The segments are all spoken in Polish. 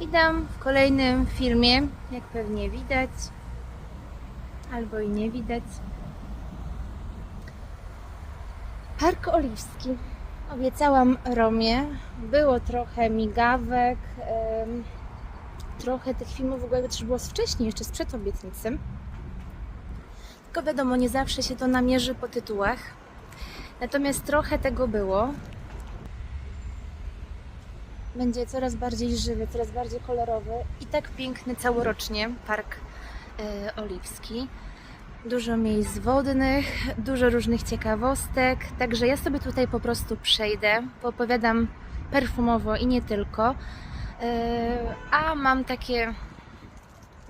Witam w kolejnym filmie, jak pewnie widać, albo i nie widać. Park Oliwski. Obiecałam Romie. Było trochę migawek, trochę tych filmów w ogóle też było z wcześniej, jeszcze sprzed obietnicy. Tylko wiadomo, nie zawsze się to namierzy po tytułach. Natomiast trochę tego było. Będzie coraz bardziej żywy, coraz bardziej kolorowy i tak piękny całorocznie Park e, Oliwski. Dużo miejsc wodnych, dużo różnych ciekawostek, także ja sobie tutaj po prostu przejdę, poopowiadam perfumowo i nie tylko. E, a mam takie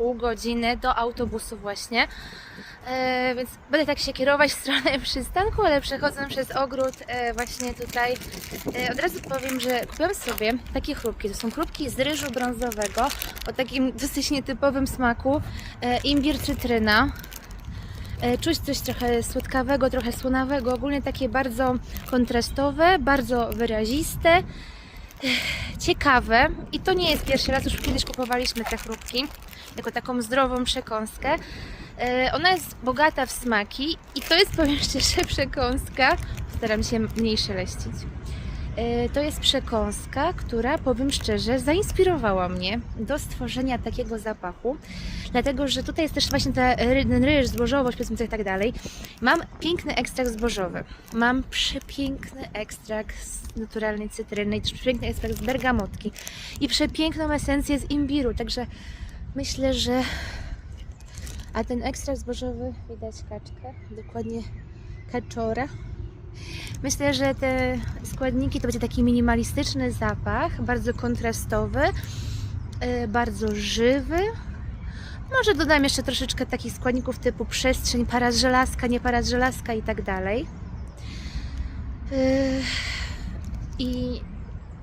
pół godziny do autobusu właśnie. E, więc będę tak się kierować w stronę przystanku, ale przechodząc przez ogród e, właśnie tutaj e, od razu powiem, że kupiłam sobie takie chrupki. To są chrupki z ryżu brązowego o takim dosyć nietypowym smaku. E, imbir, cytryna. E, Czuć coś trochę słodkawego, trochę słonawego, ogólnie takie bardzo kontrastowe, bardzo wyraziste, Ech, ciekawe. I to nie jest pierwszy raz, już kiedyś kupowaliśmy te chrupki jako taką zdrową przekąskę. E, Ona jest bogata w smaki i to jest, powiem szczerze, przekąska. Staram się mniej szeleścić. E, To jest przekąska, która, powiem szczerze, zainspirowała mnie do stworzenia takiego zapachu. Dlatego, że tutaj jest też właśnie ta ten ryż, zbożowość, powiedzmy i tak dalej. Mam piękny ekstrakt zbożowy. Mam przepiękny ekstrakt z naturalnej cytryny też przepiękny ekstrakt z bergamotki. I przepiękną esencję z imbiru. Także myślę, że a ten ekstrakt zbożowy, widać kaczkę, dokładnie kaczora. Myślę, że te składniki to będzie taki minimalistyczny zapach, bardzo kontrastowy, yy, bardzo żywy. Może dodam jeszcze troszeczkę takich składników typu przestrzeń, para z żelazka, nie para z żelazka i tak dalej. Yy, I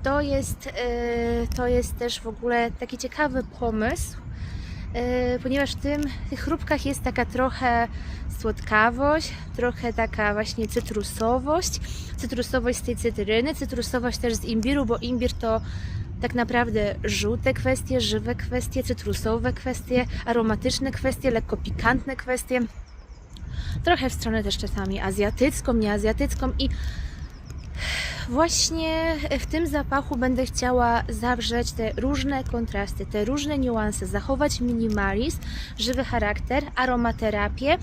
to jest, yy, to jest też w ogóle taki ciekawy pomysł, E, ponieważ w tym, tych chrupkach jest taka trochę słodkawość, trochę taka właśnie cytrusowość, cytrusowość z tej cytryny, cytrusowość też z imbiru, bo imbir to tak naprawdę żółte kwestie, żywe kwestie, cytrusowe kwestie, aromatyczne kwestie, lekko pikantne kwestie. Trochę w stronę też czasami azjatycką, nieazjatycką i właśnie w tym zapachu będę chciała zawrzeć te różne kontrasty, te różne niuanse, zachować minimalizm, żywy charakter, aromaterapię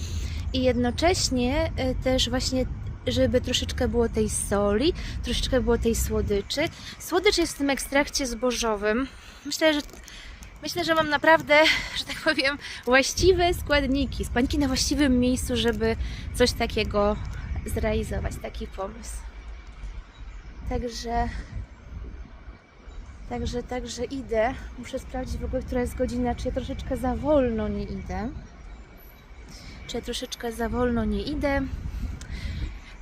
i jednocześnie e, też właśnie żeby troszeczkę było tej soli, troszeczkę było tej słodyczy. Słodycz jest w tym ekstrakcie zbożowym. Myślę, że myślę, że mam naprawdę, że tak powiem, właściwe składniki, składniki na właściwym miejscu, żeby coś takiego zrealizować, taki pomysł. Także, także, także idę. Muszę sprawdzić w ogóle, która jest godzina, czy ja troszeczkę za wolno nie idę. Czy ja troszeczkę za wolno nie idę.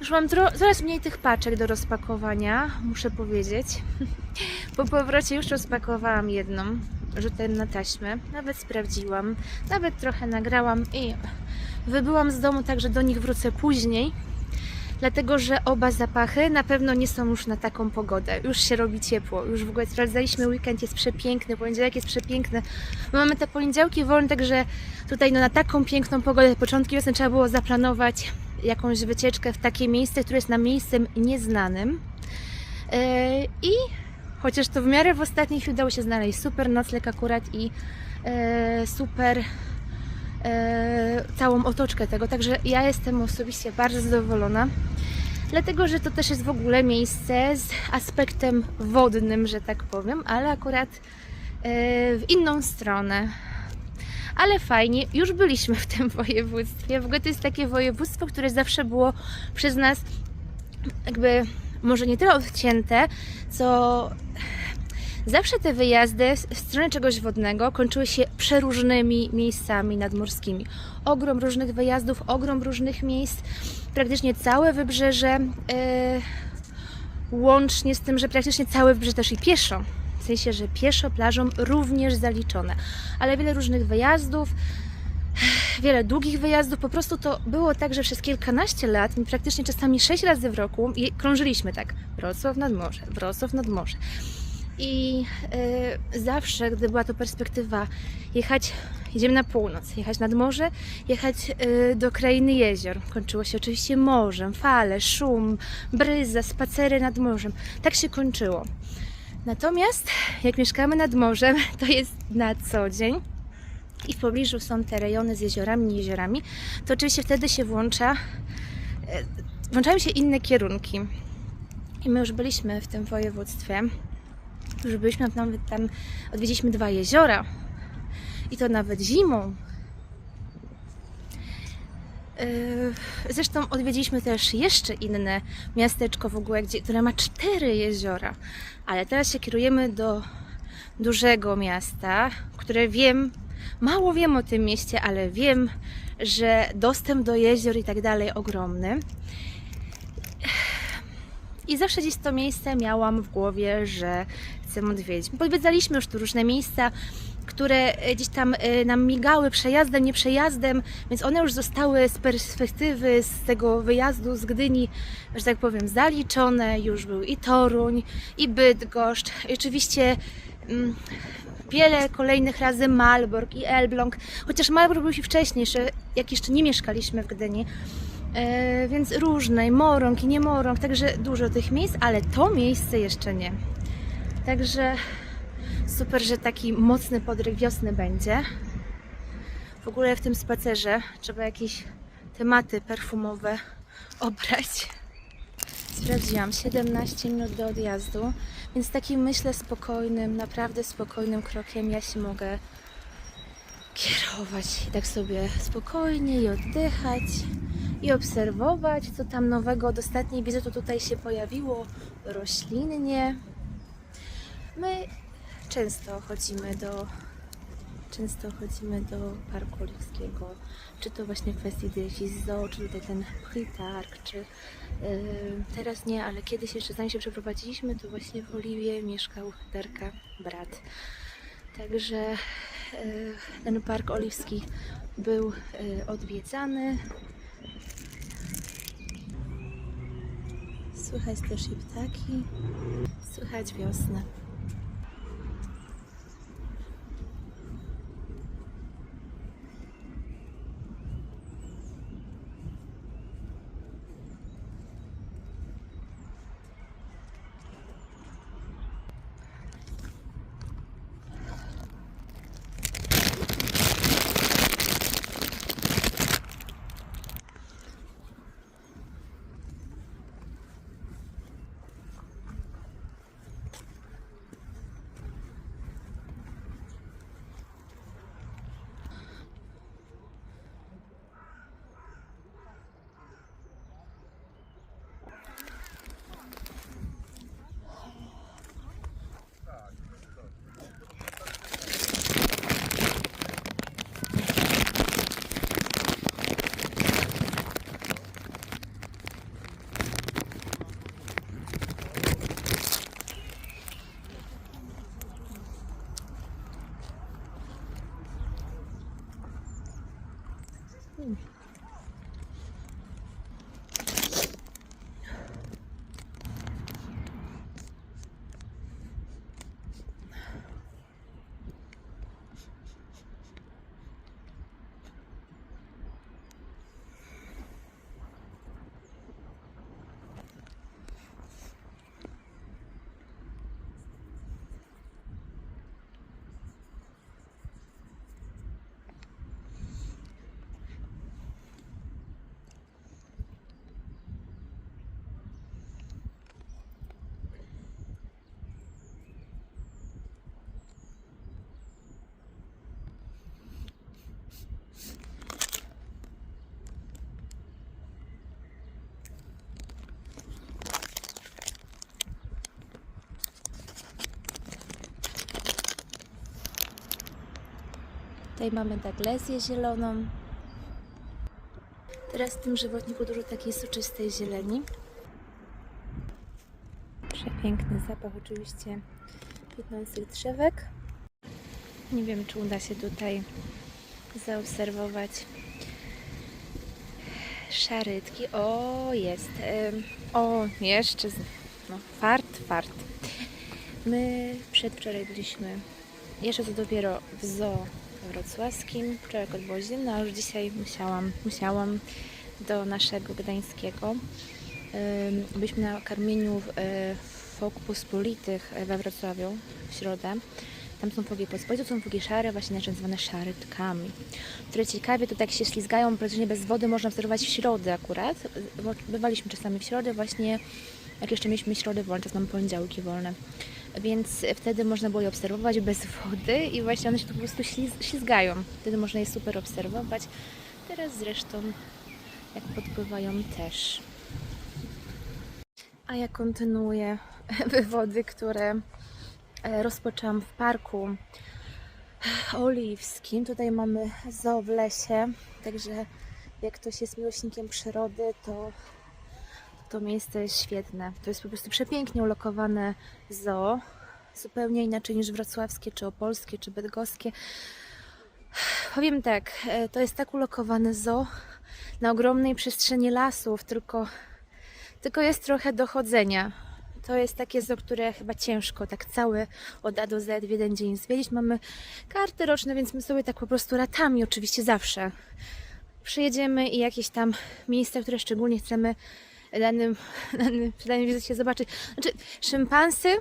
Już mam coraz mniej tych paczek do rozpakowania, muszę powiedzieć. Po powrocie już rozpakowałam jedną rzutem na taśmę. Nawet sprawdziłam, nawet trochę nagrałam i wybyłam z domu, także do nich wrócę później dlatego że oba zapachy na pewno nie są już na taką pogodę. Już się robi ciepło, już w ogóle sprawdzaliśmy weekend, jest przepiękny, poniedziałek jest przepiękny. My mamy te poniedziałki wolne, także tutaj no, na taką piękną pogodę, początki wiosny trzeba było zaplanować jakąś wycieczkę w takie miejsce, które jest nam miejscem nieznanym. Yy, I chociaż to w miarę w ostatniej chwili udało się znaleźć super nocleg akurat i yy, super e, całą otoczkę tego, także ja jestem osobiście bardzo zadowolona. Dlatego, że to też jest w ogóle miejsce z aspektem wodnym, że tak powiem, ale akurat e, w inną stronę. Ale fajnie, już byliśmy w tym województwie. W ogóle to jest takie województwo, które zawsze było przez nas jakby może nie tyle odcięte, co Zawsze te wyjazdy w stronę czegoś wodnego kończyły się przeróżnymi miejscami nadmorskimi. Ogrom różnych wyjazdów, ogrom różnych miejsc, praktycznie całe wybrzeże, e, łącznie z tym, że praktycznie całe wybrzeże też i pieszo. W sensie, że pieszo plażą również zaliczone, ale wiele różnych wyjazdów, wiele długich wyjazdów. Po prostu to było tak, że przez kilkanaście lat, praktycznie czasami sześć razy w roku krążyliśmy tak. Wrocław nad morze, Wrocław nad morze. I y, zawsze, gdy była to perspektywa jechać, jedziemy na północ, jechać nad morze, jechać y, do krainy jezior. Kończyło się oczywiście morzem, fale, szum, bryza, spacery nad morzem. Tak się kończyło. Natomiast jak mieszkamy nad morzem, to jest na co dzień i w pobliżu są te rejony z jeziorami, nie jeziorami, to oczywiście wtedy się włącza, e, włączają się inne kierunki. I my już byliśmy w tym województwie. Już byliśmy tam, odwiedziliśmy dwa jeziora. I to nawet zimą. Yy, Zresztą odwiedziliśmy też jeszcze inne miasteczko w ogóle, gdzie, które ma cztery jeziora. Ale teraz się kierujemy do dużego miasta, które wiem, mało wiem o tym mieście, ale wiem, że dostęp do jezior i tak dalej ogromny. I zawsze gdzieś to miejsce miałam w głowie, że chcę odwiedzić. Podwiedzaliśmy już tu różne miejsca, które e, gdzieś tam e, nam migały przejazdem, nie przejazdem, więc one już zostały z perspektywy z tego wyjazdu z Gdyni, że tak powiem, zaliczone. Już był i Toruń, i Bydgoszcz. I oczywiście mm, wiele kolejnych razy Malbork i Elbląg, chociaż Malbork był już wcześniej, jak jeszcze nie mieszkaliśmy w Gdyni. E, więc różne, i Morąg i nie Morąg, także dużo tych miejsc, ale to miejsce jeszcze nie. Także super, że taki mocny podryk wiosny będzie. W ogóle w tym spacerze trzeba jakieś tematy perfumowe obrać. Sprawdziłam 17 minut do odjazdu, więc takim myślę spokojnym, naprawdę spokojnym krokiem ja się mogę kierować i tak sobie spokojnie i oddychać i obserwować, co tam nowego od ostatniej wizyty tutaj się pojawiło roślinnie. My często chodzimy do często chodzimy do Parku Oliwskiego, czy to właśnie w kwestii jakichś zoo, czy tutaj ten Pchlitark, czy yy, teraz nie, ale kiedyś jeszcze zanim się przeprowadziliśmy, to właśnie w Oliwie mieszkał Darka brat. Także yy, ten Park Oliwski był yy, odwiedzany. Słychać też i ptaki, słychać wiosnę. Tutaj mamy taglesję zieloną. Teraz w tym żywotniku dużo takiej soczystej zieleni. Przepiękny zapach oczywiście kwitnących drzewek. Nie wiem, czy uda się tutaj zaobserwować szarytki. O, jest. O, jeszcze. No, fart, fart. My przedwczoraj byliśmy, jeszcze to dopiero w zoo wrocławskim, wczoraj jak było zimno, a już dzisiaj musiałam, musiałam do naszego gdańskiego. Byliśmy na karmieniu w e, Fok Pospolitych we Wrocławiu w środę. Tam są fogi to są fogi szare, właśnie nazywane szarytkami, które ciekawie to tak się ślizgają, praktycznie bez wody można obserwować w środę akurat. Bywaliśmy czasami w środę właśnie, jak jeszcze mieliśmy środę wolne, teraz mamy poniedziałki wolne. Więc wtedy można było je obserwować bez wody i właśnie one się tu po prostu śliz- ślizgają. Wtedy można je super obserwować. Teraz zresztą jak podpływają też. A ja kontynuuję wywody, które e, rozpoczęłam w parku oliwskim. Tutaj mamy zoo w lesie, także jak ktoś jest miłośnikiem przyrody, to to miejsce jest świetne. To jest po prostu przepięknie ulokowane zoo. Zupełnie inaczej niż wrocławskie, czy opolskie, czy bydgoskie. Powiem tak, e, to jest tak ulokowane zoo na ogromnej przestrzeni lasów, tylko, tylko jest trochę dochodzenia. To jest takie zoo, które chyba ciężko tak całe od A do Z w jeden dzień zwiedzić. Mamy karty roczne, więc my sobie tak po prostu latami oczywiście zawsze przyjedziemy i jakieś tam miejsca, które szczególnie chcemy danym, danym, przy danej wizycie zobaczyć. Znaczy, szympansy,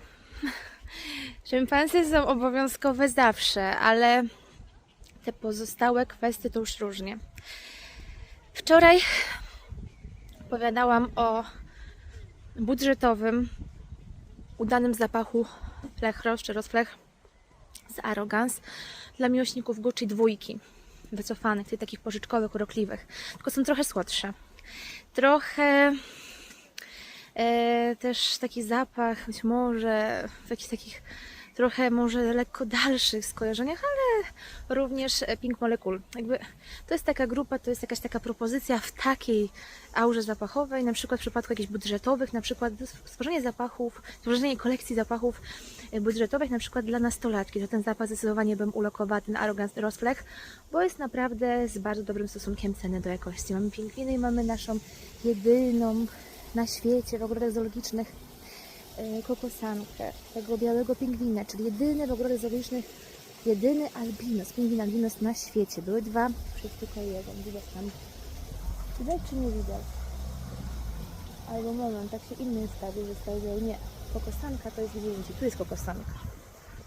szympansy są obowiązkowe zawsze, ale te pozostałe kwestie to już różnie. Wczoraj opowiadałam o budżetowym, udanym zapachu Flechros czy Rozflech z Arrogance dla miłośników Gucci dwójki wycofanych, tych takich pożyczkowych, urokliwych. Tylko są trochę słodsze. Trochę e, też taki zapach, być może w jakichś takich trochę może lekko dalszych skojarzeniach, ale również e, Pink Molecule. Jakby to jest taka grupa, to jest jakaś taka propozycja w takiej aurze zapachowej, na przykład w przypadku jakichś budżetowych, na przykład stworzenie zapachów, stworzenie kolekcji zapachów e, budżetowych, na przykład dla nastolatki, to ten zapach zdecydowanie bym ulokowała, ten Arrogance Rosflech, bo jest naprawdę z bardzo dobrym stosunkiem ceny do jakości. Mamy pingwiny i mamy naszą jedyną na świecie w ogrodach zoologicznych e, kokosankę, tego białego pingwina, czyli jedyny w ogrodach zoologicznych, jedyny albinos, pingwin albinos na świecie. Były dwa, przez tylko jeden, widać tam. Widać czy nie widać? Albo moment, tak się inny ustawił, że ustawił, nie. Kokosanka to jest zdjęcie, tu jest kokosanka.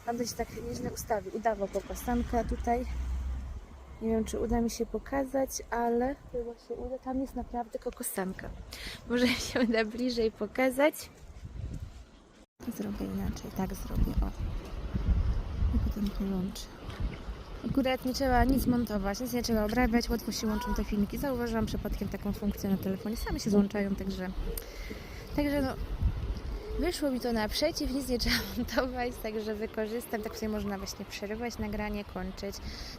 Tam to się tak nieźle ustawił, udawał kokosankę, tutaj nie wiem, czy uda mi się pokazać, ale chyba się uda. Tam jest naprawdę kokosanka. Może mi się uda bliżej pokazać. Zrobię inaczej, tak zrobię, o. Potem połączę. Akurat nie trzeba nic montować, nic nie trzeba obrabiać, łatwo się łączą te filmiki. Zauważyłam przypadkiem taką funkcję na telefonie, same się złączają, także, także no, wyszło mi to naprzeciw, nic nie trzeba montować, także wykorzystam, tak sobie można właśnie przerywać nagranie, kończyć,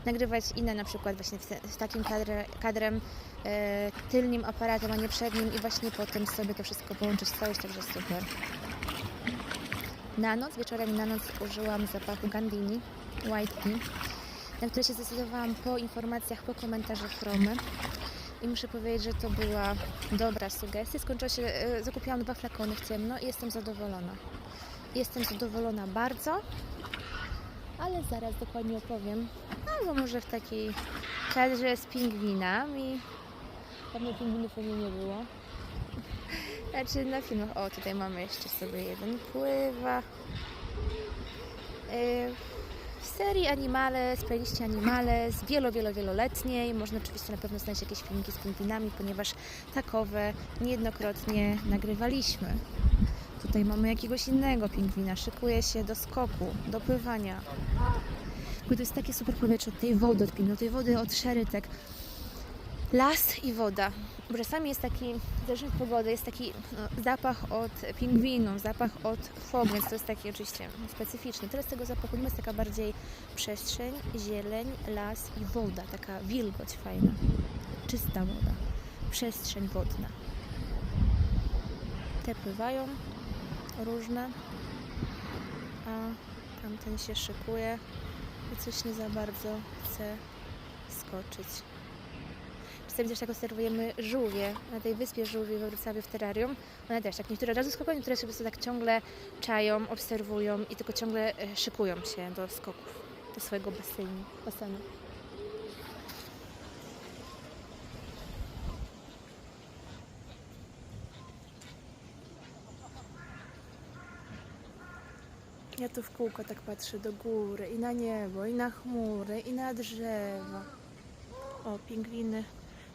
nagrywać inne na przykład właśnie w takim kadre, kadrem, e, tylnym aparatem, a nie przednim i właśnie potem sobie to wszystko połączyć w całość, także super. Na noc, wieczorem na noc użyłam zapachu Gandini White Tea, na które się zdecydowałam po informacjach, po komentarzach Chromy. I muszę powiedzieć, że to była dobra sugestia. Skończyła się, e, zakupiłam dwa flakony w ciemno i jestem zadowolona. Jestem zadowolona bardzo, ale zaraz dokładnie opowiem. Albo może w takiej kadrze z pingwinami. Pewnie pingwinów u mnie nie było. Znaczy na filmach, o tutaj mamy jeszcze sobie jeden pływa. Yy, w serii Animale, z playliście Animale, z wielo, wielo, wieloletniej. Można oczywiście na pewno znaleźć jakieś filmiki z pingwinami, ponieważ takowe niejednokrotnie nagrywaliśmy. Tutaj mamy jakiegoś innego pingwina, szykuje się do skoku, do pływania. To jest takie super powietrze od tej wody, od tej wody, od szerytek. Las i woda. Czasami jest taki, zależnie od pogody, jest taki no, zapach od pingwinu, zapach od fog, więc to jest taki oczywiście specyficzny. Teraz tego zapachu nie jest taka bardziej przestrzeń, zieleń, las i woda, taka wilgoć fajna, czysta woda, przestrzeń wodna. Te pływają różne, a tamten się szykuje i coś nie za bardzo chce skoczyć. Czasami też tak obserwujemy żółwie na tej wyspie żółwie we Wrocławiu w terrarium. One też tak niektóre razu skakują, niektóre się tak ciągle czają, obserwują i tylko ciągle e, szykują się do skoków, do swojego basenu. basenu. Ja tu w kółko tak patrzę do góry i na niebo, i na chmury, i na drzewa. O, pingwiny.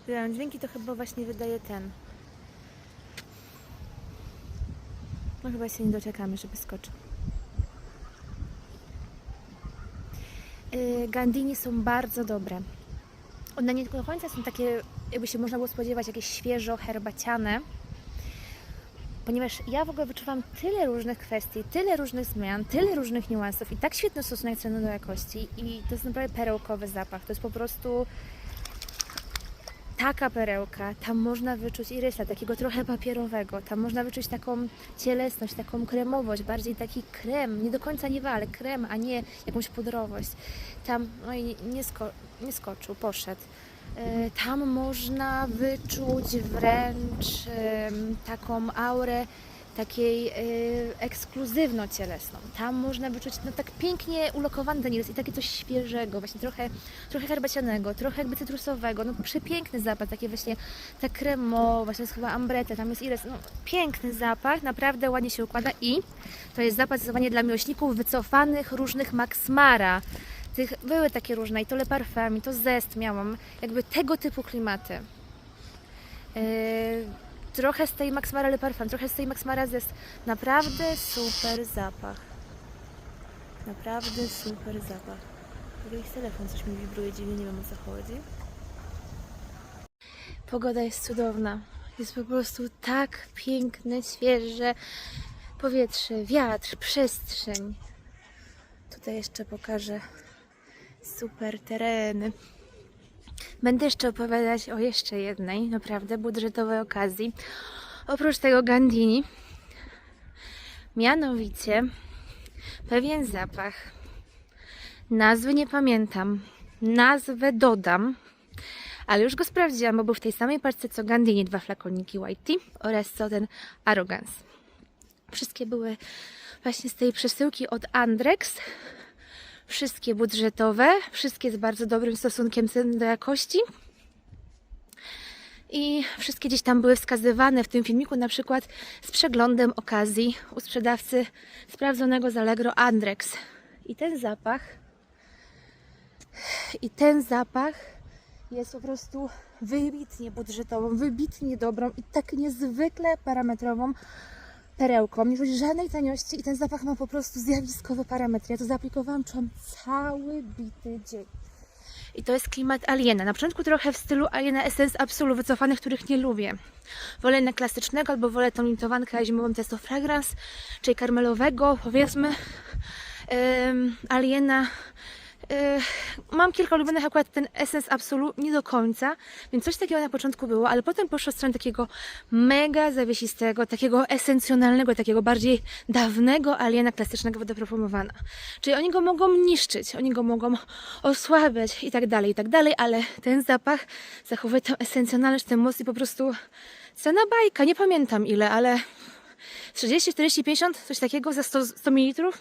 Wydają dźwięki, to chyba właśnie wydaje ten. No chyba się nie doczekamy, żeby skoczył. Yy, Gandini są bardzo dobre. One nie do końca są takie, jakby się można było spodziewać, jakieś świeżo herbaciane. Ponieważ ja w ogóle wyczuwam tyle różnych kwestii, tyle różnych zmian, tyle różnych niuansów i tak świetny stosunek ceny do jakości i to jest naprawdę perełkowy zapach. To jest po prostu taka perełka. Tam można wyczuć i rysa, takiego trochę papierowego. Tam można wyczuć taką cielesność, taką kremowość, bardziej taki krem, nie do końca nie ale krem, a nie jakąś pudrowość. Tam, no i nie, sko- nie skoczył, poszedł. E, Tam można wyczuć wręcz taką aurę takiej e, ekskluzywno-cielesną. Tam można wyczuć no, tak pięknie ulokowany ten i takie coś świeżego, właśnie trochę, trochę herbacianego, trochę jakby cytrusowego, no przepiękny zapach, takie właśnie ta kremowa, właśnie to jest chyba ambrete, tam jest iris, no piękny zapach, naprawdę ładnie się układa i to jest zapach zdecydowanie dla miłośników wycofanych różnych Max Mara. Tych, były takie różne, i to Le Parfum, i to Zest miałam, jakby tego typu klimaty. Yy, trochę z tej Max Mara Le Parfum, trochę z tej Max Mara Zest. Naprawdę super zapach. Naprawdę super zapach. W jest telefon, coś mi wibruje dziwnie, nie wiem o co chodzi. Pogoda jest cudowna. Jest po prostu tak piękne, świeże powietrze, wiatr, przestrzeń. Tutaj jeszcze pokażę super tereny. Będę jeszcze opowiadać o jeszcze jednej, naprawdę budżetowej okazji. Oprócz tego Gandini, mianowicie pewien zapach. Nazwy nie pamiętam, nazwę dodam, ale już go sprawdziłam, bo był w tej samej parce co Gandini, dwa flakoniki White Tea oraz co ten Arrogance. Wszystkie były właśnie z tej przesyłki od Andrex. Wszystkie budżetowe, wszystkie z bardzo dobrym stosunkiem ceny do jakości. I wszystkie gdzieś tam były wskazywane w tym filmiku, na przykład z przeglądem okazji u sprzedawcy sprawdzonego z Allegro Andrex. I ten zapach, i ten zapach jest po prostu wybitnie budżetową, wybitnie dobrą i tak niezwykle parametrową perełką. Nie czuć żadnej taniości i ten zapach ma po prostu zjawiskowe parametry. Ja to zaaplikowałam, czułam cały bity dzień. I to jest klimat Aliena. Na początku trochę w stylu Aliena Essence Absolu wycofanych, których nie lubię. Wolę jednak klasycznego albo wolę tą limitowankę zimową Testo Fragrance, czyli karmelowego, powiedzmy. Ym, Aliena mam kilka ulubionych, akurat ten Essence Absolu nie do końca, więc coś takiego na początku było, ale potem poszło w stronę takiego mega zawiesistego, takiego esencjonalnego, takiego bardziej dawnego aliena klasycznego wodopromowana. Czyli oni go mogą niszczyć, oni go mogą osłabiać i tak dalej, i tak dalej, ale ten zapach zachowuje tę esencjonalność, ten moc i po prostu cena bajka, nie pamiętam ile, ale 30, 40, 50, coś takiego za 100, 100 ml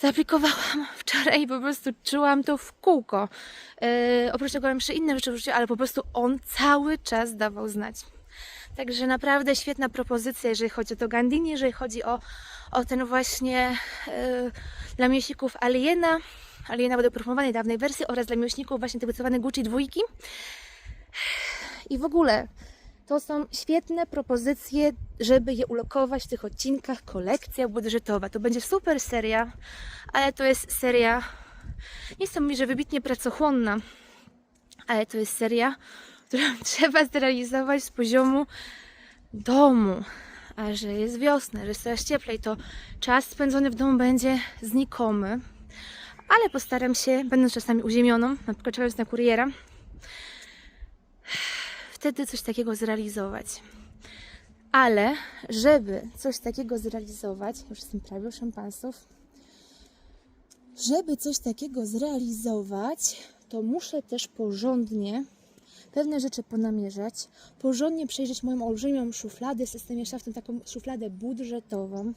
zaaplikowałam wczoraj i po prostu czułam to w kółko. Yy, oprócz tego mam jeszcze inne rzeczy w życiu, ale po prostu on cały czas dawał znać. Także naprawdę świetna propozycja, jeżeli chodzi o to Gandini, jeżeli chodzi o, o ten właśnie yy, dla miłośników Aliena, Aliena wodopromowanej dawnej wersji oraz dla miłośników właśnie tej wycofanej Gucci dwójki. I w ogóle to są świetne propozycje, żeby je ulokować w tych odcinkach. Kolekcja budżetowa. To będzie super seria, ale to jest seria, nie chcę mówić, że wybitnie pracochłonna, ale to jest seria, którą trzeba zrealizować z poziomu domu. A że jest wiosna, że jest coraz cieplej, to czas spędzony w domu będzie znikomy. Ale postaram się, będąc czasami uziemioną, na przykład czekając na kuriera, wtedy coś takiego zrealizować. Ale żeby coś takiego zrealizować, już jestem prawie u szampansów, żeby coś takiego zrealizować, to muszę też porządnie pewne rzeczy ponamierzać, porządnie przejrzeć moją olbrzymią szufladę, system jeszcze w tym taką szufladę budżetową,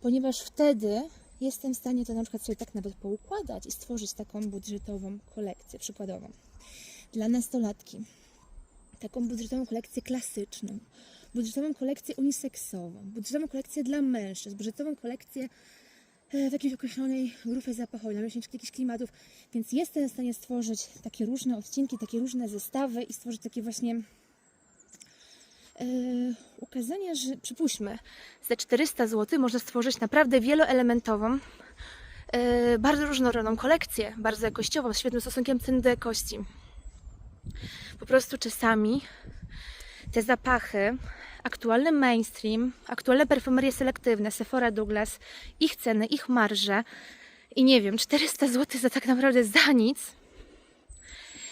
ponieważ wtedy jestem w stanie to na przykład sobie tak nawet poukładać i stworzyć taką budżetową kolekcję przykładową dla nastolatki. Taką budżetową kolekcję klasyczną, budżetową kolekcję uniseksową, budżetową kolekcję dla mężczyzn, budżetową kolekcję e, w jakiejś określonej grupie zapachowej, na jakichś klimatów, więc jestem w stanie stworzyć takie różne odcinki, takie różne zestawy i stworzyć takie właśnie e, ukazania, że przypuśćmy, za 400 zł można stworzyć naprawdę wieloelementową, e, bardzo różnorodną kolekcję, bardzo jakościową, z świetnym stosunkiem ceny do jakości. Po prostu czasami te zapachy, aktualny mainstream, aktualne perfumerie selektywne, Sephora Douglas, ich ceny, ich marże i nie wiem, 400 zł za tak naprawdę za nic.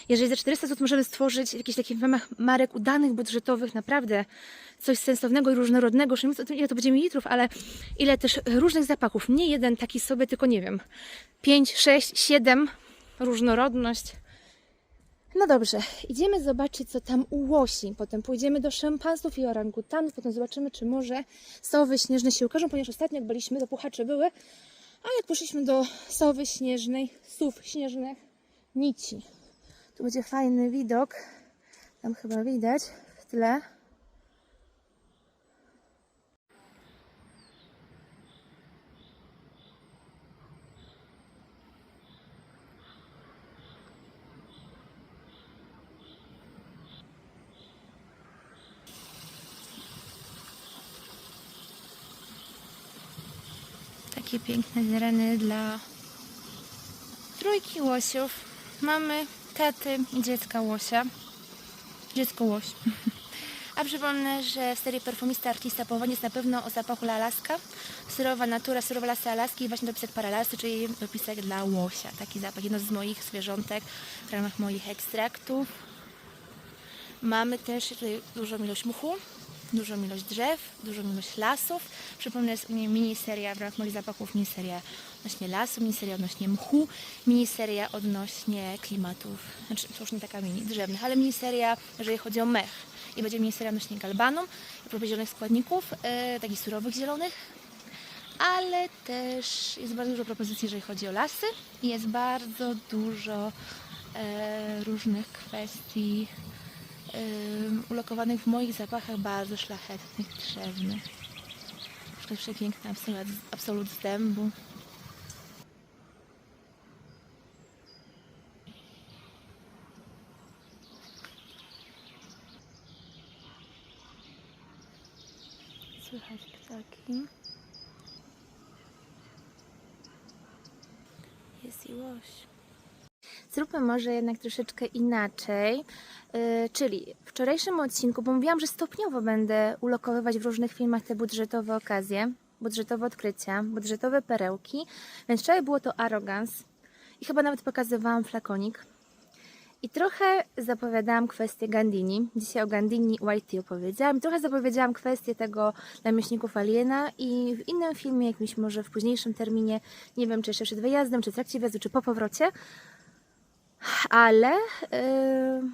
Jeżeli za 400 zł możemy stworzyć jakiś taki w ramach marek udanych, budżetowych, naprawdę coś sensownego i różnorodnego, już nie wiem, ile to będzie mililitrów, ale ile też różnych zapachów. Nie jeden taki sobie, tylko nie wiem, 5, 6, 7, różnorodność. No dobrze, idziemy zobaczyć, co tam u łosi. Potem pójdziemy do szampansów i orangutanów. Potem zobaczymy, czy może sowy śnieżne się ukażą, ponieważ ostatnio, jak byliśmy, to puchacze były. A jak poszliśmy do sowy śnieżnej, sów śnieżnych, nici. Tu będzie fajny widok. Tam chyba widać w tle. Takie piękne tereny dla trójki łosiów. Mamy taty i dziecka łosia. Dziecko łoś. A przypomnę, że w serii Perfumista Artista Powoń jest na pewno o zapachu La Alaska. Surowa natura, surowe lasy Alaski i właśnie dopisek paralasy, czyli dopisek dla łosia. Taki zapach, jedno z moich zwierzątek w ramach moich ekstraktów. Mamy też tutaj dużą ilość muchu, dużą ilość drzew, dużą ilość lasów. Przypomnę, jest miniseria w ramach moich zapachów, miniseria odnośnie lasu, miniseria odnośnie mchu, miniseria odnośnie klimatów, znaczy to już nie taka mini, drzewnych, ale miniseria, jeżeli chodzi o mech. I będzie miniseria odnośnie galbanu i propos zielonych składników, e, takich surowych zielonych, ale też jest bardzo dużo propozycji, jeżeli chodzi o lasy jest bardzo dużo e, różnych kwestii ulokowanych w moich zapachach bardzo szlachetnych, drzewnych. Na przykład przepiękny absolut, absolut z dębu. Słychać ptaki. Jest i łoś. Zróbmy może jednak troszeczkę inaczej. Yy, czyli w wczorajszym odcinku, bo mówiłam, że stopniowo będę ulokowywać w różnych filmach te budżetowe okazje, budżetowe odkrycia, budżetowe perełki. Więc wczoraj było to Arrogance i chyba nawet pokazywałam flakonik. I trochę zapowiadałam kwestię Gandini. Dzisiaj o Gandini White opowiedziałam. Trochę zapowiedziałam kwestię tego namiestników Aliena i w innym filmie, jakimś może w późniejszym terminie, nie wiem czy jeszcze przed wyjazdem, czy w trakcie wyjazdu, czy po powrocie, ale yy,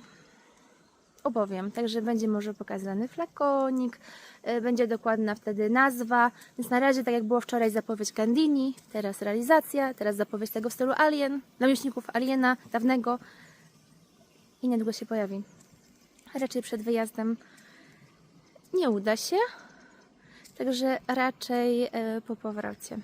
opowiem. Także będzie może pokazany flakonik, yy, będzie dokładna wtedy nazwa. Więc na razie, tak jak było wczoraj, zapowiedź Gandini, teraz realizacja, teraz zapowiedź tego w stylu Alien, namiestników Aliena dawnego i niedługo się pojawi. Raczej przed wyjazdem nie uda się, także raczej yy, po powrocie.